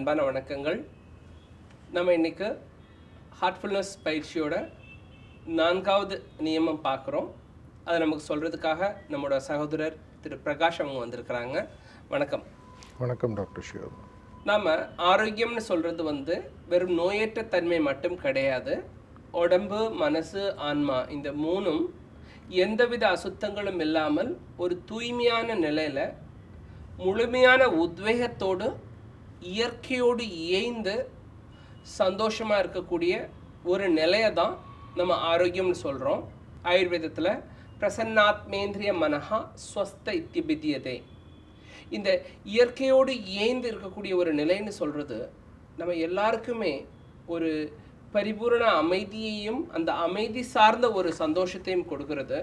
அன்பான வணக்கங்கள். நம்ம இன்னைக்கு ஹார்ட்ஃபுல்னஸ் பயிற்சியோட நான்காவது நியமம் பார்க்குறோம். அதை நமக்கு சொல்கிறதுக்காக நம்மளோட சகோதரர் திரு பிரகாஷ் அவங்க வந்திருக்கிறாங்க. வணக்கம். வணக்கம் டாக்டர் ஷிவர்மா நாம் ஆரோக்கியம்னு சொல்கிறது வந்து வெறும் நோயற்ற தன்மை மட்டும் கிடையாது. உடம்பு மனசு ஆன்மா இந்த மூணும் எந்தவித அசுத்தங்களும் இல்லாமல் ஒரு தூய்மையான நிலையில் முழுமையான உத்வேகத்தோடு இயற்கையோடு இயைந்து சந்தோஷமாக இருக்கக்கூடிய ஒரு நிலையை தான் நம்ம ஆரோக்கியம்னு சொல்கிறோம் ஆயுர்வேதத்தில் பிரசன்னாத்மேந்திரிய மனஹா ஸ்வஸ்த இத்தியபித்தியதே இந்த இயற்கையோடு இயைந்து இருக்கக்கூடிய ஒரு நிலைன்னு சொல்கிறது நம்ம எல்லாருக்குமே ஒரு பரிபூரண அமைதியையும் அந்த அமைதி சார்ந்த ஒரு சந்தோஷத்தையும் கொடுக்கறது.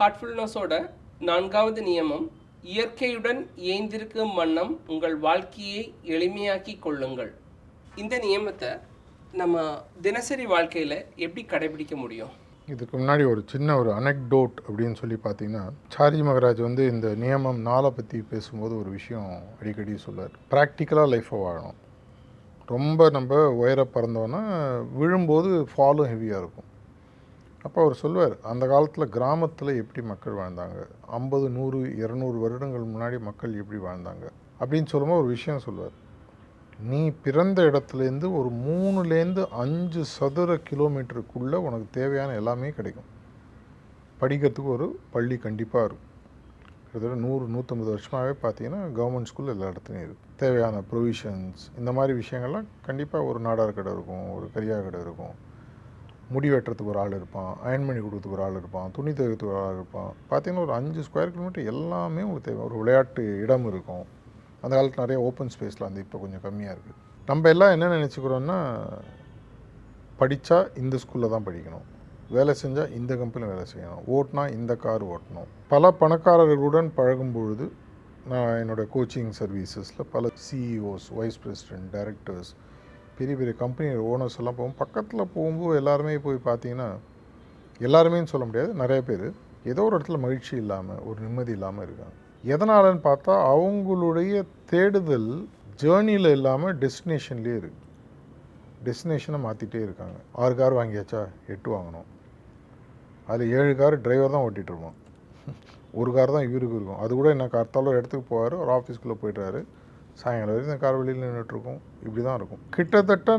ஹார்ட்ஃபுல்னஸோட நான்காவது நியமம் இயற்கையுடன் இயந்திருக்கும் வண்ணம் உங்கள் வாழ்க்கையை எளிமையாக்கி கொள்ளுங்கள். இந்த நியமத்தை நம்ம தினசரி வாழ்க்கையில் எப்படி கடைபிடிக்க முடியும்? இதுக்கு முன்னாடி ஒரு சின்ன ஒரு அனெக்டோட் அப்படின்னு சொல்லி பார்த்தீங்கன்னா சாரி மகராஜ் வந்து இந்த நியமம் நாளை பற்றி பேசும்போது ஒரு விஷயம் அடிக்கடி சொல்வார் ப்ராக்டிக்கலாக லைஃப்பை வாழணும். ரொம்ப நம்ம உயர பறந்தோன்னா விழும்போது ஃபாலும் ஹெவியாக இருக்கும். அப்போ அவர் சொல்வார் அந்த காலத்தில் கிராமத்தில் எப்படி மக்கள் வாழ்ந்தாங்க? ஐம்பது நூறு இரநூறு வருடங்கள் முன்னாடி மக்கள் எப்படி வாழ்ந்தாங்க? அப்படின்னு சொல்லும்போது ஒரு விஷயம் சொல்லுவார் நீ பிறந்த இடத்துலேருந்து ஒரு மூணுலேருந்து அஞ்சு சதுர கிலோமீட்டருக்குள்ளே உனக்கு தேவையான எல்லாமே கிடைக்கும். படிக்கிறதுக்கு ஒரு பள்ளி கண்டிப்பாக இருக்கும். கிட்டத்தட்ட நூறு நூற்றம்பது வருஷமாகவே பார்த்தீங்கன்னா கவர்மெண்ட் ஸ்கூல் எல்லா இடத்துலையும் இருக்குது தேவையான ப்ரொவிஷன்ஸ் இந்த மாதிரி விஷயங்கள்லாம் கண்டிப்பாக ஒரு நாடார் கடை இருக்கும் ஒரு கரியா கடை இருக்கும். முடி வெட்டுறதுக்கு ஒரு ஆள் இருப்பான் அயன் பண்ணி கொடுக்கறதுக்கு ஒரு ஆள் இருப்பான் துணி துவைக்கிறதுக்கு ஒரு ஆள் இருப்பான். பார்த்தீங்கன்னா ஒரு அஞ்சு ஸ்கொயர் கிலோமீட்டர் எல்லாமே உங்களுக்கு தேவை ஒரு விளையாட்டு இடம் இருக்கும். அந்த காலத்தில் நிறைய ஓப்பன் ஸ்பேஸில் வந்து இப்போ கொஞ்சம் கம்மியாக இருக்குது நம்ம எல்லாம் என்ன நினச்சிக்கிறோன்னா படித்தா இந்த ஸ்கூலில் தான் படிக்கணும். வேலை செஞ்சால் இந்த கம்பெனியில் வேலை செய்யணும். ஓட்டினா இந்த கார் ஓட்டணும். பல பணக்காரர்களுடன் பழகும் பொழுது நான் என்னோடய கோச்சிங் சர்வீசஸில் பல சிஇஓஸ் வைஸ் பிரசிடென்ட் டைரக்டர்ஸ் பெரிய பெரிய கம்பெனி ஓனர்ஸ் எல்லாம் போகும். பக்கத்தில் போகும்போது எல்லாருமே போய் பார்த்தீங்கன்னா எல்லாருமே சொல்ல முடியாது நிறைய பேர். ஏதோ ஒரு இடத்துல மகிழ்ச்சி இல்லாமல் ஒரு நிம்மதி இல்லாமல் இருக்காங்க. எதனாலன்னு பார்த்தா அவங்களுடைய தேடுதல் ஜேர்னியில் இல்லாமல் டெஸ்டினேஷன்லேயே இருக்குது டெஸ்டினேஷனை மாற்றிட்டே இருக்காங்க. ஆறு கார் வாங்கியாச்சா? எட்டு வாங்கணும். அதில் ஏழு கார் டிரைவர் தான் ஓட்டிகிட்டு இருப்போம் ஒரு கார் தான் இவருக்கு இருக்கும். அது கூட என்ன கார்த்தாலும் இடத்துக்கு போவார் ஒரு ஆஃபீஸ்க்குள்ளே போயிட்டாரு சாயங்காலம் வரைக்கும் இந்த கார் வெளியில் நின்றுட்டுருக்கும் இப்படி தான் இருக்கும். கிட்டத்தட்ட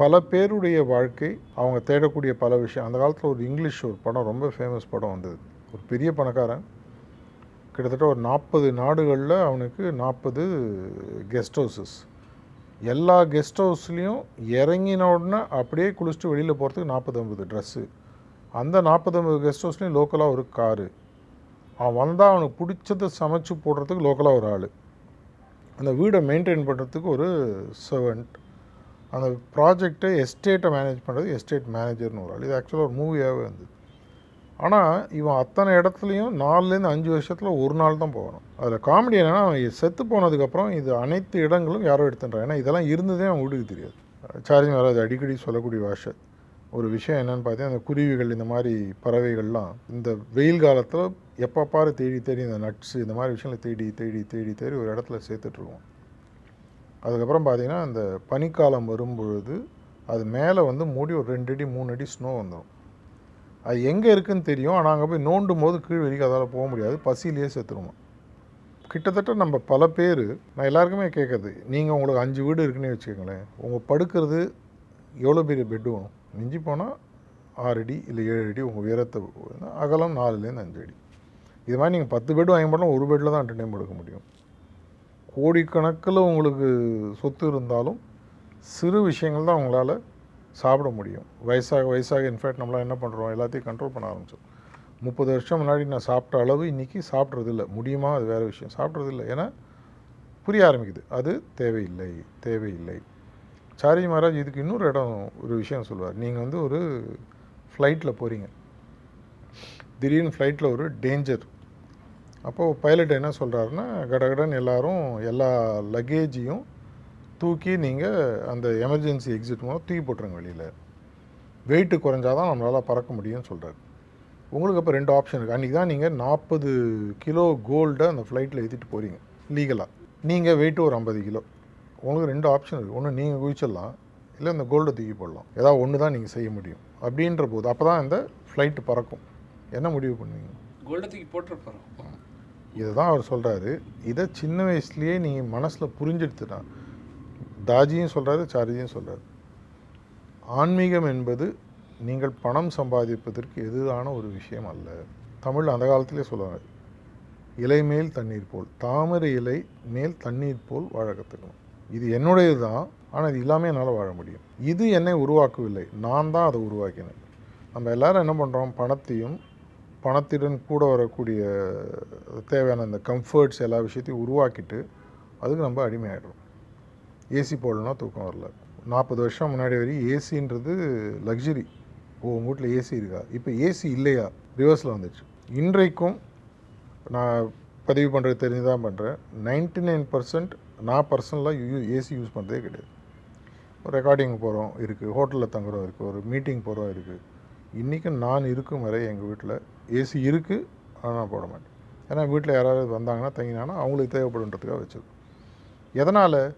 பல பேருடைய வாழ்க்கை அவங்க தேடக்கூடிய பல விஷயம் அந்த காலத்தில் ஒரு இங்கிலீஷ் ஒரு படம் ரொம்ப ஃபேமஸ் படம் வந்தது. ஒரு பெரிய பணக்காரன். கிட்டத்தட்ட ஒரு நாற்பது நாடுகளில் அவனுக்கு நாற்பது கெஸ்ட் ஹவுசஸ் எல்லா கெஸ்ட் ஹவுஸ்லேயும் இறங்கின உடனே அப்படியே குளிச்சுட்டு வெளியில் போகிறதுக்கு நாற்பது ஐம்பது ட்ரெஸ்ஸு அந்த நாற்பது ஐம்பது கெஸ்ட் ஹவுஸ்லேயும் லோக்கலாக ஒரு காரு அவன் வந்தால் அவனுக்கு பிடிச்சதை சமைச்சு போடுறதுக்கு லோக்கலாக ஒரு ஆள். அந்த வீடை மெயின்டைன் பண்ணுறதுக்கு ஒரு சர்வெண்ட் அந்த ப்ராஜெக்டை எஸ்டேட்டை மேனேஜ் பண்ணுறது எஸ்டேட் மேனேஜர்னு ஒரு ஆள். இது ஆக்சுவலாக ஒரு மூவியாகவே வந்து ஆனால் இவன் அத்தனை இடத்துலையும் நாலுலேருந்து அஞ்சு வருஷத்தில் ஒரு நாள் தான் போகணும் அதில் காமெடி என்னென்னா அவன் செத்து போனதுக்கப்புறம் இது அனைத்து இடங்களும் யாரோ எடுத்துன்றான். ஏன்னா இதெல்லாம் இருந்ததே அவன் வீட்டுக்கு தெரியாது. சார்ஜ் வராது அடிக்கடி சொல்லக்கூடிய வாஷை ஒரு விஷயம் என்னென்னு பார்த்தீங்கன்னா அந்த குருவிகள் இந்த மாதிரி பறவைகள்லாம் இந்த வெயில் காலத்தில் எப்போ பாரு தேடி தேடி இந்த நட்ஸு இந்த மாதிரி விஷயங்களை தேடி தேடி தேடி தேடி ஒரு இடத்துல சேர்த்துட்ருவோம் அதுக்கப்புறம் பார்த்தீங்கன்னா அந்த பனிக்காலம் வரும்பொழுது அது மேலே வந்து மூடி ஒரு ரெண்டு அடி மூணு அடி ஸ்னோ வந்துடும் அது எங்கே இருக்குதுன்னு தெரியும். ஆனால் அங்கே போய் நோண்டும் போது கீழ் வரைக்கும் அதால் போக முடியாது. பசியிலேயே செத்துருமா கிட்டத்தட்ட நம்ம பல பேர் நான் எல்லாருக்குமே கேட்குறது நீங்கள் உங்களுக்கு அஞ்சு வீடு இருக்குன்னே வச்சுக்கோங்களேன். உங்கள் படுக்கிறது எவ்வளோ பெரிய பெட்டு வேணும்? மிஞ்சி போனால் ஆறு அடி இல்லை ஏழு அடி உங்கள் உயரத்தை அகலம் நாலுலேருந்து அஞ்சு அடி. இது மாதிரி நீங்கள் பத்து பெட் வாங்கி போட்டால் ஒரு பெட்டில் தான் அட்டன் டைம் முடியும். கோடிக்கணக்கில் உங்களுக்கு சொத்து இருந்தாலும் சிறு விஷயங்கள் தான் உங்களால் சாப்பிட முடியும். வயசாக வயசாக இன்ஃபேக்ட் நம்மளால் என்ன பண்ணுறோம் எல்லாத்தையும் கண்ட்ரோல் பண்ண ஆரம்பிச்சோம். முப்பது வருஷம் முன்னாடி நான் சாப்பிட்ட அளவு இன்றைக்கி சாப்பிட்றதில்ல. முடியுமா? அது வேறு விஷயம். சாப்பிட்றது இல்லை ஏன்னா புரிய ஆரம்பிக்குது. அது தேவையில்லை தேவையில்லை. சாரி மகாராஜ் இதுக்கு இன்னொரு இடம் ஒரு விஷயம் சொல்லுவார். நீங்கள் வந்து ஒரு ஃப்ளைட்டில் போகிறீங்க திடீர்னு ஃப்ளைட்டில் ஒரு டேஞ்சர் அப்போது பைலட் என்ன சொல்கிறாருன்னா கடகடன் எல்லாரும் எல்லா லக்கேஜையும் தூக்கி நீங்கள் அந்த எமர்ஜென்சி எக்ஸிட் மூலம் தூக்கி போட்டுருங்க வெளியில். வெயிட்டு குறைஞ்சாதான் நம்மளால் பறக்க முடியும்னு சொல்கிறாரு உங்களுக்கு அப்போ ரெண்டு ஆப்ஷன் இருக்குது அன்றைக்கி தான் நீங்கள் நாற்பது கிலோ கோல்டை அந்த ஃப்ளைட்டில் ஏற்றிட்டு போகிறீங்க லீகலாக நீங்கள் வெயிட் ஒரு ஐம்பது கிலோ. உங்களுக்கு ரெண்டு ஆப்ஷன் இருக்குது ஒன்று நீங்கள் குதிச்சிடலாம் இல்லை இந்த கோல்டை தூக்கி போடலாம். ஏதாவது ஒன்று தான் நீங்கள் செய்ய முடியும். அப்படின்ற போது அப்போ தான் இந்த ஃப்ளைட்டு பறக்கும். என்ன முடிவு பண்ணுவீங்க? கோல்டை தூக்கி போட்டுற போகிறோம் இதை தான் அவர் சொல்கிறாரு இதை சின்ன வயசுலேயே நீங்கள் மனசில் புரிஞ்செடுத்துட்டா. தாஜியும் சொல்கிறாரு சாரிஜியும் சொல்கிறாரு ஆன்மீகம் என்பது நீங்கள் பணம் சம்பாதிப்பதற்கு எதிரான ஒரு விஷயம் அல்ல. தமிழ் அந்த காலத்திலே சொல்லுவாங்க இலை மேல் தண்ணீர் போல் தாமரை இலை மேல் தண்ணீர் போல் வாழ கற்றுக்கணும் இது என்னுடையது தான் ஆனால் இது இல்லாமல் என்னால் வாழ முடியும். இது என்னை உருவாக்கவில்லை. நான் தான் அதை உருவாக்கினேன். நம்ம எல்லாரும் என்ன பண்ணுறோம் பணத்தையும் பணத்துடன் கூட வரக்கூடிய தேவையான அந்த கம்ஃபர்ட்ஸ் எல்லா விஷயத்தையும் உருவாக்கிட்டு அதுக்கு நம்ம அடிமையாயிடுறோம். ஏசி போடலன்னா தூக்கம் வரல. நாற்பது வருஷம் முன்னாடி வரையும் ஏசின்றது லக்ஸரி ஓ உங்கள் வீட்டில் ஏசி இருக்கா? இப்போ ஏசி இல்லையா? ரிவர்ஸில் வந்துச்சு இன்றைக்கும் நான் பதிவு பண்ணுறது தெரிஞ்சு தான் பண்ணுறேன் நைன்டி நைன் பர்சன்ட் நான் பர்சனலாக யூ ஏசி யூஸ் பண்ணுறதே கிடையாது. ஒரு ரெக்கார்டிங் போகிறோம் இருக்குது ஹோட்டலில் தங்குறோம் இருக்குது ஒரு மீட்டிங் போகிறோம் இருக்குது இன்றைக்கும் நான் இருக்கும் வரை எங்கள் வீட்டில் ஏசி இருக்குது ஆனால் போட மாட்டேன். ஏன்னா வீட்டில் யாராவது வந்தாங்கன்னா தங்கினாங்கன்னா அவங்களுக்கு தேவைப்படுன்றதுக்காக வச்சது. எதனால்?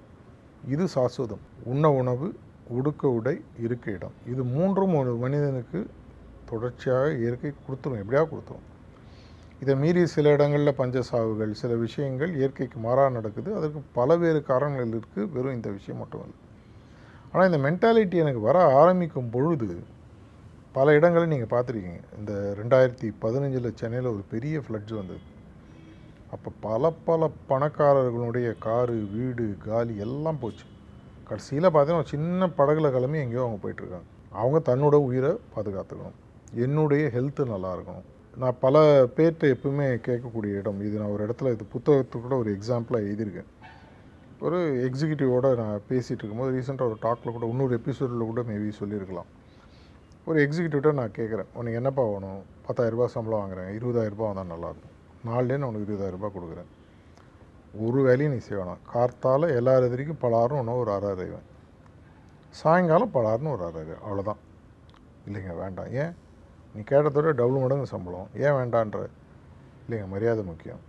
இது சாஸ்வதம். உண்ண உணவு உடுக்க உடை இருக்க இடம். இது மூன்றும் ஒரு மனிதனுக்கு தொடர்ச்சியாக இயற்கை கொடுத்துரும். எப்படியா கொடுத்துரும்? இதை மீறி சில இடங்களில் பஞ்சசாவுகள் சில விஷயங்கள் இயற்கைக்கு மாறாக நடக்குது. அதற்கு பலவேறு காரணங்கள் இருக்குது வெறும் இந்த விஷயம் மட்டும் இல்லை ஆனால் இந்த மென்டாலிட்டி எனக்கு வர ஆரம்பிக்கும் பொழுது பல இடங்களில் நீங்கள் பார்த்துருக்கீங்க. இந்த ரெண்டாயிரத்தி பதினஞ்சில் சென்னையில் ஒரு பெரிய ஃப்ளட்ஸ் வந்தது. அப்போ பல பல பணக்காரர்களுடைய காரு வீடு காலி எல்லாம் போச்சு. கடைசியில் பார்த்தீங்கன்னா ஒரு சின்ன படகுல கிளம்பி எங்கேயோ அவங்க போயிட்டுருக்காங்க. அவங்க தன்னோட உயிரை பாதுகாத்துக்கணும். என்னுடைய ஹெல்த்து நல்லா இருக்கணும். நான் பல பேர்கிட்ட எப்பவுமே கேட்கக்கூடிய இடம். இது நான் ஒரு இடத்துல இது புத்தகத்துக்கு கூட ஒரு எக்ஸாம்பிளாக எழுதியிருக்கேன். ஒரு எக்ஸிக்யூட்டிவோட நான் பேசிகிட்டு இருக்கும்போது ரீசெண்டாக ஒரு டாக்கில் கூட இன்னொரு எபிசோடில் கூட மேபி சொல்லியிருக்கலாம். ஒரு எக்ஸிக்யூட்டிவ்ட்ட நான் கேட்குறேன். உனக்கு என்னப்பா வேணும்? பத்தாயிரரூபா சம்பளம் வாங்குறேன். இருபதாயிரரூபா வந்தால் நல்லாயிருக்கும். நாலுலேயே நான் உனக்கு இருபதாயிரரூபா கொடுக்குறேன். ஒரு வேலையும் நீ செய்யணும் கார்த்தால் எல்லார் எதிரிக்கும் பலாரும் ஒன்று ஒரு அரை அரைவேன் சாயங்காலம் பலாருன்னு ஒரு அரை அரை அவ்வளோதான். இல்லைங்க வேண்டாம். ஏன்? நீ கேட்டதோட டபுள் மடங்கு சம்பளம். ஏன் வேண்டான்ற? இல்லைங்க மரியாதை முக்கியம்.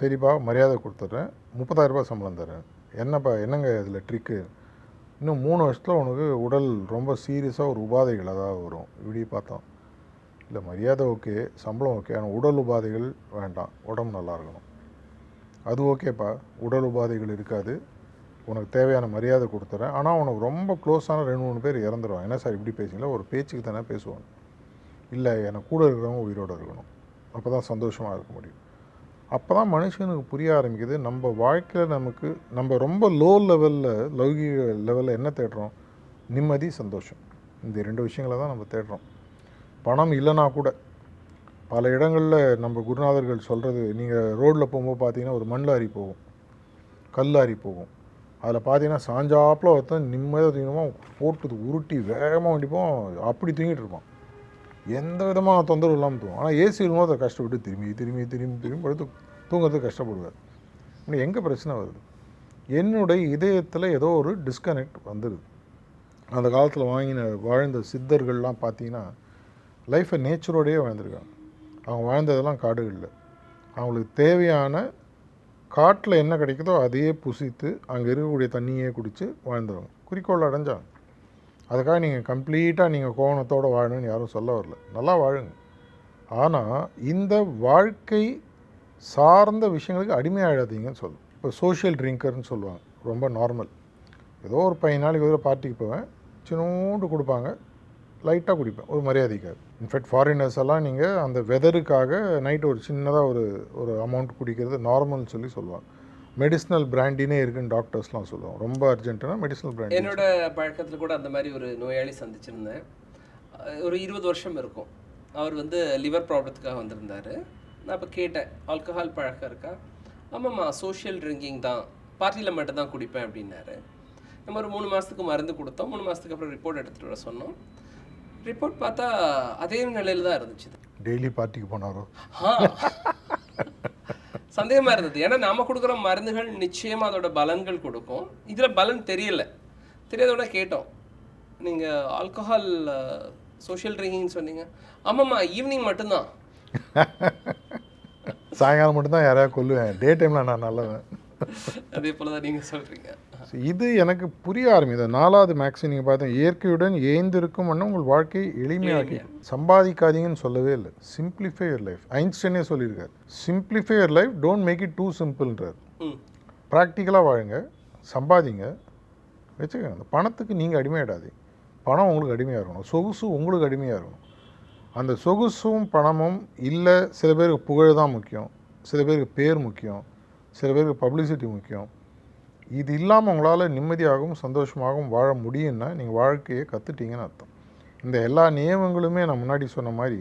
சரிப்பா மரியாதை கொடுத்துட்றேன். முப்பதாயிரரூபா சம்பளம் தரேன். என்னப்பா என்னங்க இதில் ட்ரிக்கு இன்னும் மூணு வருஷத்தில் உனக்கு உடல் ரொம்ப சீரியஸாக ஒரு உபாதைகள் அதாவது வரும். இப்படி பார்த்தோம். இல்லை மரியாதை ஓகே சம்பளம் ஓகே ஆனால் உடல் உபாதைகள் வேண்டாம். உடம்பு நல்லா இருக்கணும். அது ஓகேப்பா. உடல் உபாதைகள் இருக்காது. உனக்கு தேவையான மரியாதை கொடுத்துறேன். ஆனால் உனக்கு ரொம்ப க்ளோஸான ரெண்டு மூணு பேர் இறந்துடுவான் என்ன சார் இப்படி பேசுங்களா ஒரு பேச்சுக்கு தானே பேசுவாங்க. இல்லை எனக்கு கூட இருக்கிறவங்க உயிரோடு இருக்கணும். அப்போ தான் சந்தோஷமாக இருக்க முடியும். அப்போ தான் மனுஷனுக்கு புரிய ஆரம்பிக்குது. நம்ம வாழ்க்கையில் நமக்கு நம்ம ரொம்ப லோ லெவலில் லௌகிக லெவலில் என்ன தேடுறோம்? நிம்மதி சந்தோஷம். இந்த ரெண்டு விஷயங்களை தான் நம்ம தேடுறோம். பணம் இல்லைனா கூட பல இடங்களில் நம்ம குருநாதர்கள் சொல்கிறது நீங்கள் ரோட்டில் போகும்போது பார்த்தீங்கன்னா ஒரு மண் லாரி போகும். கல் லாரி போகும். அதில் பார்த்தீங்கன்னா சாஞ்சாப்பில் ஒருத்தன் நிம்மதியாக தூங்கிடுவான் போட்டு உருட்டி வேகமாக வண்டிப்போம் அப்படி தூங்கிட்டு இருப்பான். எந்த விதமான தொந்தரவு இல்லாமல் தூங்கும். ஆனால் ஏசி இருக்கும்போது அதை கஷ்டப்பட்டு திரும்பி திரும்பி திரும்பி திரும்பி படுத்து தூங்குறதுக்கு கஷ்டப்படுவார். இன்னும் எங்கே பிரச்சனை வருது? என்னுடைய இதயத்தில் ஏதோ ஒரு டிஸ்கனெக்ட் வந்துடுது அந்த காலத்தில் வாங்கின வாழ்ந்த சித்தர்கள்லாம் பார்த்தீங்கன்னா லைஃப்பை நேச்சரோடையே வாழ்ந்துருக்காங்க. அவங்க வாழ்ந்ததெல்லாம் காடுகளில். அவங்களுக்கு தேவையான காட்டில் என்ன கிடைக்குதோ அதையே புசித்து அங்கே இருக்கக்கூடிய தண்ணியே குடித்து வாழ்ந்தவங்க. குறிக்கோள் அடைஞ்சாங்க. அதுக்காக நீங்கள் கம்ப்ளீட்டாக நீங்கள் கோணத்தோடு வாழணும்னு யாரும் சொல்ல வரல. நல்லா வாழுங்க. ஆனால் இந்த வாழ்க்கை சார்ந்த விஷயங்களுக்கு அடிமையாகாதீங்கன்னு சொல்லும் இப்போ சோஷியல் ட்ரிங்கர்னு சொல்லுவாங்க. ரொம்ப நார்மல் ஏதோ ஒரு பையன் நாளைக்கு ஒரு பார்ட்டிக்கு போவேன். சின்னோண்டு கொடுப்பாங்க. லைட்டாக குடிப்பேன். ஒரு மரியாதைக்காக. இன்ஃபேக்ட் ஃபாரினர்ஸ் எல்லாம் நீங்கள் அந்த வெதருக்காக நைட்டு ஒரு சின்னதாக ஒரு ஒரு அமௌண்ட் குடிக்கிறது நார்மல்னு சொல்லி சொல்லுவாங்க. மெடிசினல் பிராண்டினே இருக்குன்னு டாக்டர்ஸ்லாம் சொல்லுவாங்க. ரொம்ப அர்ஜென்ட்டுனா மெடிசினல் பிராண்ட் என்னோட பழக்கத்தில் கூட அந்த மாதிரி ஒரு நோயாளி சந்திச்சிருந்தேன். ஒரு இருபது வருஷம் இருக்கும். அவர் வந்து லிவர் ப்ராப்ளத்துக்காக வந்திருந்தார். நான் இப்போ கேட்டேன் ஆல்கஹால் பழக்கம் இருக்கா? ஆமாம்மா சோஷியல் ட்ரிங்கிங் தான். பார்ட்டியில் மட்டும் தான் குடிப்பேன் அப்படின்னாரு. நம்ம ஒரு மூணு மாதத்துக்கு மருந்து கொடுத்தோம். மூணு மாதத்துக்கு அப்புறம் ரிப்போர்ட் எடுத்துகிட்டு வர சொன்னோம். ரிப்போர்ட் பார்த்தா அதே நிலையில் தான் இருந்துச்சு. டெய்லி பார்ட்டிக்கு போனாரோ? ஆ. சந்தேகமா இருந்தது. ஏன்னா நாம கொடுக்குற மருந்துகள் நிச்சயமா அதோட பலன்கள் கொடுக்கும். இதுல பலன் தெரியல. தெரியாதோட கேட்டோம். நீங்க ஆல்கஹால் சோஷியல் ட்ரிங்கிங் சொன்னீங்க. ஆமாம்மா ஈவினிங் மட்டும்தான். சாயங்காலம் மட்டும்தான் யாரையா கொல்லுவேன். டே டைமில் நான் நல்லவன். அதே போல தான் நீங்கள் சொல்கிறீங்க இது எனக்கு புரிய ஆரம்பிது நாலாவது மேக்ஸின் நீங்கள் பார்த்தா இயற்கையுடன் ஏய்ந்திருக்கும் வண்ணம் உங்கள் வாழ்க்கையை எளிமையாக்கி சம்பாதிக்காதீங்கன்னு சொல்லவே இல்லை. சிம்பிளிஃபை யர் லைஃப் ஐன்ஸ்டைனே சொல்லியிருக்காரு. Simplify your life don't make it too சிம்பிள்ன்றார் ப்ராக்டிக்கலாக வாழுங்க சம்பாதிங்க வச்சுக்கோங்க. அந்த பணத்துக்கு நீங்கள் அடிமையிடாதீங்க பணம் உங்களுக்கு அடிமையாக இருக்கணும். சொகுசு உங்களுக்கு அடிமையாக இருக்கணும். அந்த சொகுசும் பணமும் இல்லை சில பேருக்கு புகழ் தான் முக்கியம். சில பேருக்கு பேர் முக்கியம். சில பேருக்கு பப்ளிசிட்டி முக்கியம். இது இல்லாமல் உங்களால் நிம்மதியாகவும் சந்தோஷமாகவும் வாழ முடியும்னா நீங்கள் வாழ்க்கையை கற்றுட்டீங்கன்னு அர்த்தம். இந்த எல்லா நியமங்களுமே நான் முன்னாடி சொன்ன மாதிரி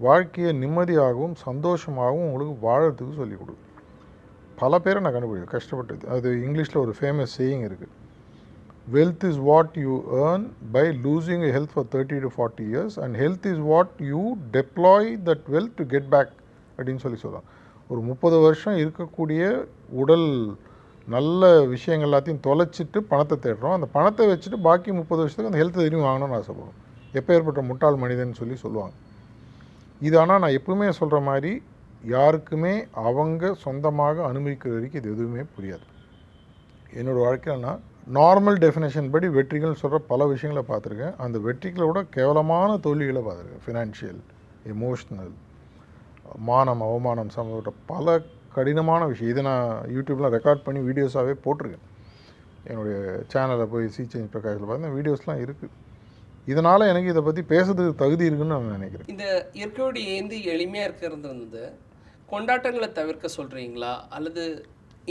வாழ்க்கையை நிம்மதியாகவும் சந்தோஷமாகவும் உங்களுக்கு வாழறதுக்கு சொல்லிக் கொடுக்கும் பல பேரை நான் கண்டுபிடிக்க கஷ்டப்பட்டது. அது இங்கிலீஷில் ஒரு ஃபேமஸ் சேயிங் இருக்குது wealth is what you earn by losing health for thirty to forty years and health is what you deploy that wealth to get back அப்படின்னு சொல்லி சொல்லலாம் ஒரு முப்பது வருஷம் இருக்கக்கூடிய உடல் நல்ல விஷயங்கள் எல்லாத்தையும் தொலைச்சிட்டு பணத்தை தேடுறோம். அந்த பணத்தை வச்சுட்டு பாக்கி முப்பது வருஷத்துக்கு அந்த ஹெல்த்தை திரும்பி வாங்கணும்னு ஆசைப்படும் எப்போ ஏற்பட்ட முட்டாள் மனிதன் சொல்லி சொல்லுவாங்க. இது ஆனால் நான் எப்பவுமே சொல்கிற மாதிரி யாருக்குமே அவங்க சொந்தமாக அனுபவிக்கிற வரைக்கும் இது எதுவுமே புரியாது. என்னோடய வாழ்க்கையில் நான் நார்மல் டெஃபினேஷன் படி வெற்றிகள் சொல்கிற பல விஷயங்களை பார்த்துருக்கேன். அந்த வெற்றிகளை விட கேவலமான தோல்விகளை பார்த்துருக்கேன். ஃபினான்ஷியல் எமோஷ்னல் மானம் அவமானம் சம்மந்தப்பட்ட பல கடினமான விஷயம். இதை நான் யூடியூப்லாம் ரெக்கார்ட் பண்ணி வீடியோஸாகவே போட்டிருக்கேன். என்னுடைய சேனலில் போய் சி சேஞ்ச் பிரகாஷில் பார்த்தா வீடியோஸ்லாம் இருக்குது இதனால் எனக்கு இதை பற்றி பேசுறதுக்கு தகுதி இருக்குன்னு நான் நினைக்கிறேன். இந்த இயற்கையோடு ஏந்தி எளிமையாக இருக்கிறது வந்து கொண்டாட்டங்களை தவிர்க்க சொல்கிறீங்களா அல்லது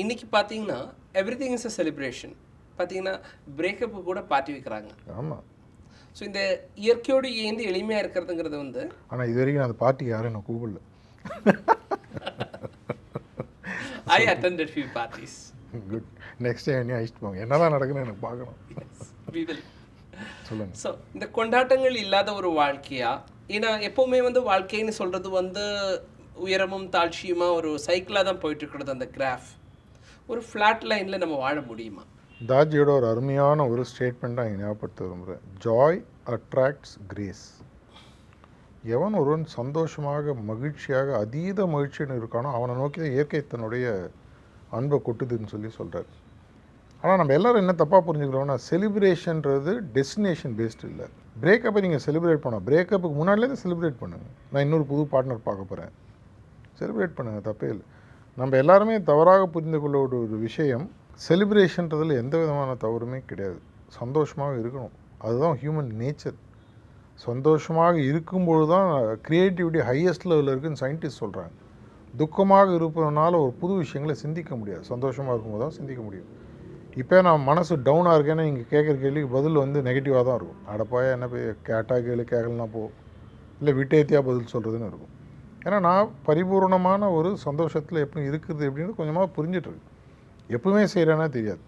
இன்னைக்கு பார்த்தீங்கன்னா everything is a celebration பார்த்தீங்கன்னா பிரேக்கப்பு கூட பார்ட்டி வைக்கிறாங்க. ஆமாம் ஸோ இந்த இயற்கையோடு ஏந்தி எளிமையாக இருக்கிறதுங்கிறது வந்து ஆனால் இது வரைக்கும் அந்த பார்ட்டிக்கு யாரும் என்ன கூப்பிடல. I attended few parties good next time என்ன அழிச்சிட்டு போங்க. என்னதான் நடக்குன்னு எனக்கு பார்க்கணும். சொல்லுங்கள் ஸோ இந்த கொண்டாட்டங்கள் இல்லாத ஒரு வாழ்க்கையா? ஏன்னா எப்பவுமே வந்து வாழ்க்கைன்னு சொல்றது வந்து உயரமும் தாழ்ச்சியுமா? ஒரு சைக்கிளாக தான் போயிட்டு இருக்கிறது அந்த கிராஃப் ஒரு ஃப்ளாட் லைனில் நம்ம வாழ முடியுமா? தாஜியோட ஒரு அருமையான ஒரு ஸ்டேட்மெண்ட்டாக இங்கே ஞாபகப்படுத்த விரும்புகிறேன் ஜாய் அட்ராக்ட்ஸ் கிரேஸ் எவன் ஒருவன் சந்தோஷமாக மகிழ்ச்சியாக அதீத மகிழ்ச்சின்னு இருக்கானோ அவனை நோக்கி தான் இயற்கை தன்னுடைய அன்பை கொட்டுதுன்னு சொல்லி சொல்கிறார் ஆனால் நம்ம எல்லாரும் என்ன தப்பாக புரிஞ்சுக்கிறோம்னா செலிப்ரேஷன்றது டெஸ்டினேஷன் பேஸ்டு இல்லை. பிரேக்கப்பை நீங்கள் செலிப்ரேட் பண்ணோம் பிரேக்கப்புக்கு முன்னாடிலேருந்து செலிப்ரேட் பண்ணுங்கள் நான் இன்னொரு புது பார்ட்னர் பார்க்க போகிறேன் செலிப்ரேட் பண்ணுங்கள் தப்பே இல்லை. நம்ம எல்லாருமே தவறாக புரிந்து கொள்ள ஒரு ஒரு விஷயம் செலிப்ரேஷன்றதில் எந்த விதமான தவறுமே கிடையாது. சந்தோஷமாக இருக்கணும். அதுதான் ஹியூமன் நேச்சர் சந்தோஷமாக இருக்கும்பொழுது தான் க்ரியேட்டிவிட்டி ஹையஸ்ட் லெவலில் இருக்குதுன்னு சயின்டிஸ்ட் சொல்கிறாங்க துக்கமாக இருப்பதனால ஒரு புது விஷயங்களை சிந்திக்க முடியாது. சந்தோஷமாக இருக்கும்போது தான் சிந்திக்க முடியும். இப்போ நான் மனசு டவுனாக இருக்கேன்னு நீங்கள் கேட்குற கேள்விக்கு பதில் வந்து நெகட்டிவாக தான் இருக்கும். அடப்பாயா என்ன போய் கேட்டால் கேளு கேட்கலனா போ. இல்லை விட்டேத்தியாக பதில் சொல்கிறதுன்னு இருக்கும். ஏன்னா நான் பரிபூர்ணமான ஒரு சந்தோஷத்தில் எப்படி இருக்குது எப்படின்னு கொஞ்சமாக புரிஞ்சிட்ருக்கு எப்பவுமே செய்கிறேன்னா தெரியாது.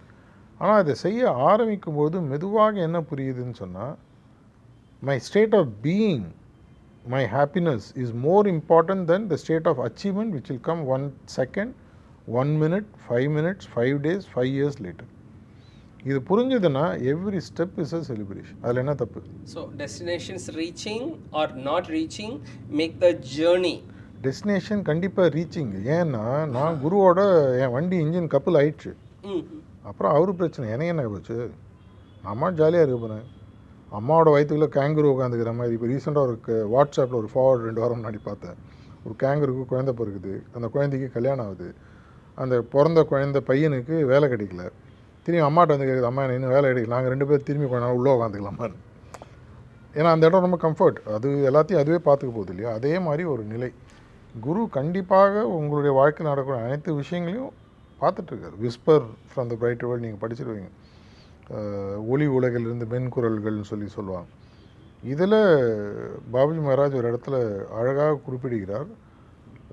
ஆனால் அதை செய்ய ஆரம்பிக்கும்போது மெதுவாக என்ன புரியுதுன்னு சொன்னால் my state of being my happiness is more important than the state of achievement which will come one second one minute five minutes five days five years later இது புரிஞ்சதுன்னா every step is a celebration அதில் என்ன தப்பு? So destinations reaching or not reaching make the journey destination கண்டிப்பாக reaching ஏன்னா நான் குருவோட என் வண்டி engine கப்பல் ஆயிடுச்சு. அப்புறம் அவரு பிரச்சனை. எனக்கு என்ன போச்சு அம்மா ஜாலியாக இருக்க போகிறேன் அம்மாவோட வயிற்றுக்குள்ள கேங்குரு உட்காந்துக்கிற மாதிரி இப்போ ரீசெண்டாக ஒரு வாட்ஸ்அப்பில் ஒரு ஃபார்வர்டு ரெண்டு வாரம் முன்னாடி பார்த்தேன். ஒரு கேங்குருக்கு குழந்தை பிறகுது அந்த குழந்தைக்கு கல்யாணம் ஆகுது. அந்த பிறந்த குழந்தை பையனுக்கு வேலை கிடைக்கல. திரும்பி அம்மாட்ட வந்து கேட்குது அம்மா இன்னும் வேலை கிடைக்கல. நாங்கள் ரெண்டு பேரும் திரும்பி கொஞ்ச நாள் உள்ளே உட்காந்துக்கலாமான்னு ஏன்னா அந்த இடம் ரொம்ப கம்ஃபர்ட் அது எல்லாத்தையும் அதுவே பார்த்துக்க போகுது இல்லையா? அதே மாதிரி ஒரு நிலை. குரு கண்டிப்பாக உங்களுடைய வாழ்க்கையில் நடக்கிற அனைத்து விஷயங்களையும் பார்த்துட்ருக்காரு whisper from the bright world நீங்கள் படிச்சிருவீங்க. ஒளி உலகிலிருந்து மென்குரல்கள்னு சொல்லி சொல்லுவாங்க. இதில் பாபுஜி மகாராஜ் ஒரு இடத்துல அழகாக குறிப்பிடுகிறார்.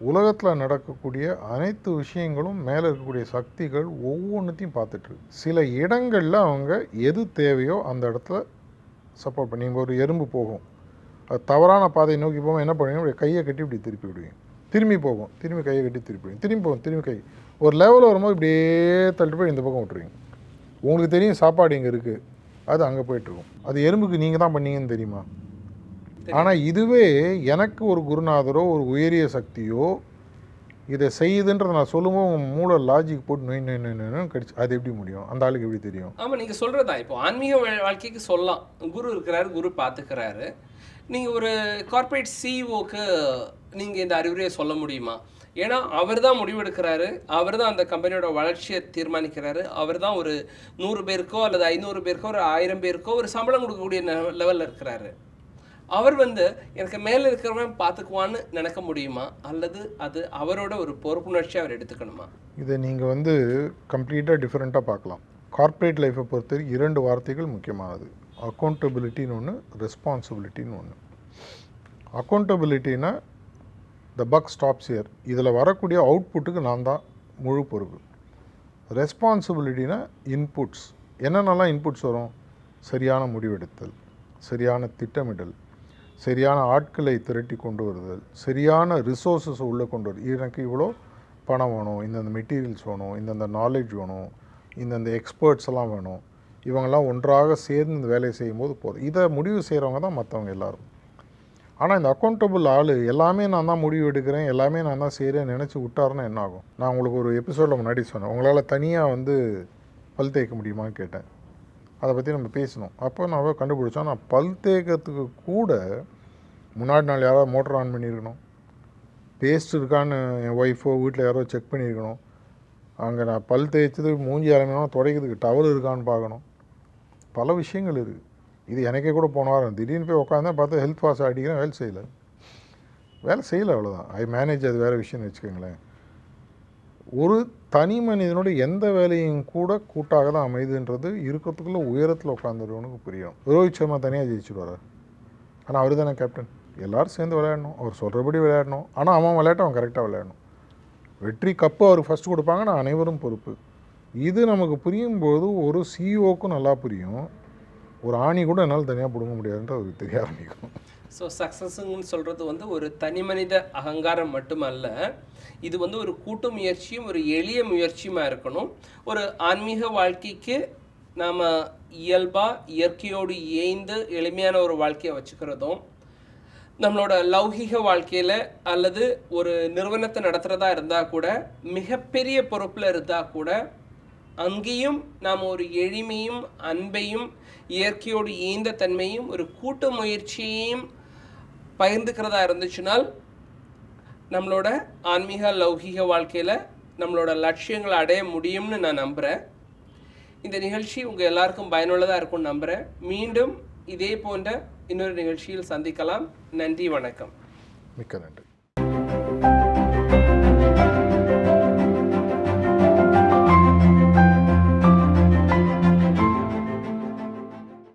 உலகத்தில் நடக்கக்கூடிய அனைத்து விஷயங்களும் மேலே இருக்கக்கூடிய சக்திகள் ஒவ்வொன்றுத்தையும் பார்த்துட்ருக்கு சில இடங்களில் அவங்க எது தேவையோ அந்த இடத்துல சப்போர்ட் பண்ணி இங்கே ஒரு எறும்பு போகும். அது தவறான பாதையை நோக்கி போகும் என்ன பண்ணுவீங்க? அப்படி கையை கட்டி இப்படி திருப்பி விடுவீங்க. திரும்பி போகும். திரும்பி கையை கட்டி திருப்பி விடுவீங்க. திரும்பி போகும். திரும்பி கை. ஒரு லெவலில் வரும்போது இப்படியே தள்ளிட்டு போய் இந்த பக்கம் விட்டுருவீங்க. உங்களுக்கு தெரியும் சாப்பாடு இங்கே இருக்குது அது அங்கே போயிட்டுருக்கும் அது எறும்புக்கு நீங்கள் தான் பண்ணீங்கன்னு தெரியுமா? ஆனால் இதுவே எனக்கு ஒரு குருநாதரோ ஒரு உயரிய சக்தியோ இதை செய்யுதுன்றதை நான் சொல்லும்போது உங்க மூளை லாஜிக் போட்டு நொய் நொய் நொய் நொய்னு கடிச்சு அது எப்படி முடியும்? அந்த ஆளுக்கு எப்படி தெரியும்? ஆமா நீங்க சொல்றதா? இப்போ ஆன்மீக வாழ்க்கைக்கு சொல்லலாம். குரு இருக்கிறாரு குரு பார்த்துக்கிறாரு. நீங்க ஒரு கார்ப்பரேட் சிஇஓக்கு நீங்கள் இந்த அறிவுரையை சொல்ல முடியுமா? ஏன்னா அவர் தான் முடிவெடுக்கிறாரு அவர் தான் அந்த கம்பெனியோட வளர்ச்சியை தீர்மானிக்கிறாரு அவர் தான் ஒரு நூறு பேருக்கோ அல்லது ஐநூறு பேருக்கோ ஒரு ஆயிரம் பேருக்கோ ஒரு சம்பளம் கொடுக்கக்கூடிய லெவலில் இருக்கிறாரு. அவர் வந்து எனக்கு மேலே இருக்கிறவன் பார்த்துக்குவான்னு நினைக்க முடியுமா? அல்லது அது அவரோட ஒரு பொறுப்புணர்ச்சி அவர் எடுத்துக்கணுமா? இதை நீங்கள் வந்து கம்ப்ளீட்டாக டிஃப்ரெண்ட்டாக பார்க்கலாம். கார்ப்பரேட் லைஃப்பை பொறுத்தவரைக்கும் இரண்டு வார்த்தைகள் முக்கியமானது. அக்கௌண்டபிலிட்டின்னு ஒன்று ரெஸ்பான்சிபிலிட்டின்னு ஒன்று அக்கௌண்டபிலிட்டினா த பக் ஸ்டாப்ஸ் இயர் இதில் வரக்கூடிய அவுட்புட்டுக்கு நான் தான் முழு பொறுப்பு. ரெஸ்பான்சிபிலிட்டினா இன்புட்ஸ் என்னென்னலாம் இன்புட்ஸ் வரும்? சரியான முடிவெடுத்தல் சரியான திட்டமிடல் சரியான ஆட்களை திரட்டி கொண்டு வருதல் சரியான ரிசோர்ஸஸ் உள்ளே கொண்டு வருது எனக்கு இவ்வளோ பணம் வேணும் இந்தந்த மெட்டீரியல்ஸ் வேணும் இந்தந்த நாலேஜ் வேணும் இந்தந்த எக்ஸ்பர்ட்ஸ் எல்லாம் வேணும். இவங்கெல்லாம் ஒன்றாக சேர்ந்து இந்த வேலையை செய்யும்போது போதும். இதை முடிவு செய்கிறவங்க தான் மற்றவங்க எல்லோரும். ஆனால் இந்த அக்கௌண்டபிள் ஆள் எல்லாமே நான் தான் முடிவு எடுக்கிறேன் எல்லாமே நான் தான் செய்கிறேன் நினச்சி விட்டாருன்னா என்ன ஆகும்? நான் உங்களுக்கு ஒரு எபிசோடில் முன்னாடி சொன்னேன். உங்களால் தனியாக வந்து பல் தேய்க்க முடியுமான்னு கேட்டேன். அதை பற்றி நம்ம பேசணும். அப்போ நான் கண்டுபிடிச்சோம் நான் பல் தேய்க்கிறதுக்கு கூட முன்னாடி நாள் யாராவது மோட்டர் ஆன் பண்ணியிருக்கணும். பேஸ்ட் இருக்கான்னு என் ஒய்ஃபோ வீட்டில் யாரோ செக் பண்ணியிருக்கணும். அங்கே நான் பல் தேய்ச்சது மூஞ்சி இறங்கினா துடைக்கிறதுக்கு டவல் இருக்கான்னு பார்க்கணும். பல விஷயங்கள் இருக்குது இது எனக்கே கூட போன வாரம் திடீர்னு போய் உட்காந்தேன் பார்த்தா ஹெல்த் வாஷ் அடிக்கிறேன் வேலை செய்யலை. வேலை செய்யலை அவ்வளோதான் ஐ மேனேஜ் அது வேறு விஷயம்னு வச்சுக்கோங்களேன். ஒரு தனி மனிதனோட எந்த வேலையும் கூட கூட்டாக தான் அமைதுன்றது இருக்கிறதுக்குள்ளே உயரத்தில் உட்காந்துருவனுக்கு புரியும். ரோஹித் சர்மா தனியாக ஜெயிச்சுடுவார் ஆனால் அவர் தானே கேப்டன் எல்லாரும் சேர்ந்து விளையாடணும். அவர் சொல்கிறபடி விளையாடணும். ஆனால் அவன் விளையாட்டு அவன் கரெக்டாக விளையாடணும். வெற்றி கப்பு அவர் ஃபஸ்ட்டு கொடுப்பாங்க நான் அனைவரும் பொறுப்பு. இது நமக்கு புரியும் போது ஒரு சிஇஓக்கும் நல்லா புரியும். ஒரு ஆணி கூட என்னால் தனியாக பிடுங்க முடியாதுன்ற அவருக்கு தெரிய ஆரம்பிக்கும் ஸோ சக்ஸஸுங்கன்னு சொல்கிறது வந்து ஒரு தனி மனித அகங்காரம் மட்டுமல்ல. இது வந்து ஒரு கூட்டு முயற்சியும் ஒரு எளிய முயற்சியுமா இருக்கணும். ஒரு ஆன்மீக வாழ்க்கைக்கு நாம் இயல்பாக இயற்கையோடு இயைந்து எளிமையான ஒரு வாழ்க்கையை வச்சுக்கிறதும் நம்மளோட லௌகிக வாழ்க்கையில் அல்லது ஒரு நிறுவனத்தை நடத்துகிறதா இருந்தால் கூட மிகப்பெரிய பொறுப்பில் இருந்தால் கூட அங்கேயும் நாம் ஒரு எளிமையும் அன்பையும் இயற்கையோடு ஈந்த தன்மையும் ஒரு கூட்டு முயற்சியையும் பகிர்ந்துக்கிறதா இருந்துச்சுனால் நம்மளோட ஆன்மீக லௌகீக வாழ்க்கையில் நம்மளோட லட்சியங்களை அடைய முடியும்னு நான் நம்புகிறேன் இந்த நிகழ்ச்சி உங்கள் எல்லாருக்கும் பயனுள்ளதாக இருக்கும்னு நம்புகிறேன் மீண்டும் இதே போன்ற இன்னொரு நிகழ்ச்சியில் சந்திக்கலாம். நன்றி வணக்கம். மிக்க நன்றி.